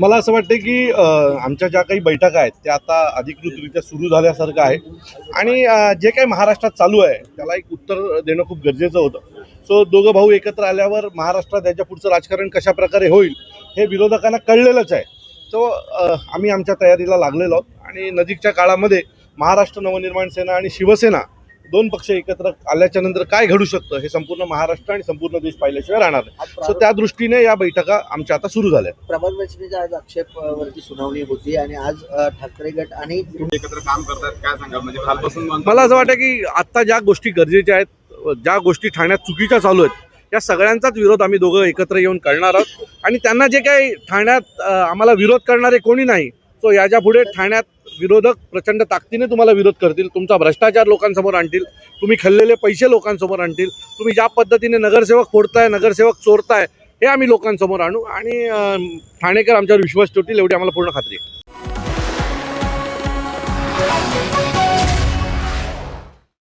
मला असं वाटतं की आमच्या ज्या काही बैठका आहेत त्या आता अधिकृतरित्या सुरू झाल्यासारखं आहे. आणि जे काही महाराष्ट्रात चालू आहे त्याला एक उत्तर देणं खूप गरजेचं होतं. सो दोघं भाऊ एकत्र आल्यावर महाराष्ट्रात याच्या पुढचं राजकारण कशा प्रकारे होईल हे विरोधकांना कळलेलंच आहे. सो आम्ही आमच्या तयारीला लागलेलो आहोत. आणि नजीकच्या काळामध्ये महाराष्ट्र नवनिर्माण सेना आणि शिवसेना दोन पक्ष एकत्र आल्याच्यानंतर काय घडू शकतं हे संपूर्ण महाराष्ट्र आणि संपूर्ण देश पाहिल्याशिवाय राहणार नाही. सो त्या दृष्टीने या बैठका आमच्या आता सुरू झाल्या. आहेत. प्रभात वैष्णवीच्या आज आक्षेप वरती सुनावणी होती आणि आज ठाकरे गट आणि एकत्र काम करतात काय सांगा म्हणजे कालपासून मला असं वाटतं की आत्ता ज्या गोष्टी गरजेच्या आहेत ज्या गोष्टी ठाण्यात चुकीच्या चालू आहेत या सगळ्यांचाच विरोध आम्ही दोघं एकत्र येऊन करणार आहोत. आणि त्यांना जे काही ठाण्यात आम्हाला विरोध करणारे कोणी नाही सो याच्यापुढे ठाण्यात विरोधक प्रचंड ताकदीने तुम्हाला विरोध करतील. तुमचा भ्रष्टाचार लोकांसमोर आणतील. तुम्ही खाल्लेले पैसे लोकांसमोर आणतील. तुम्ही ज्या पद्धतीने नगरसेवक फोडताय नगरसेवक चोरताय हे आम्ही लोकांसमोर आणू आणि ठाणेकर आमच्यावर विश्वास ठेवतील एवढी आम्हाला पूर्ण खात्री आहे.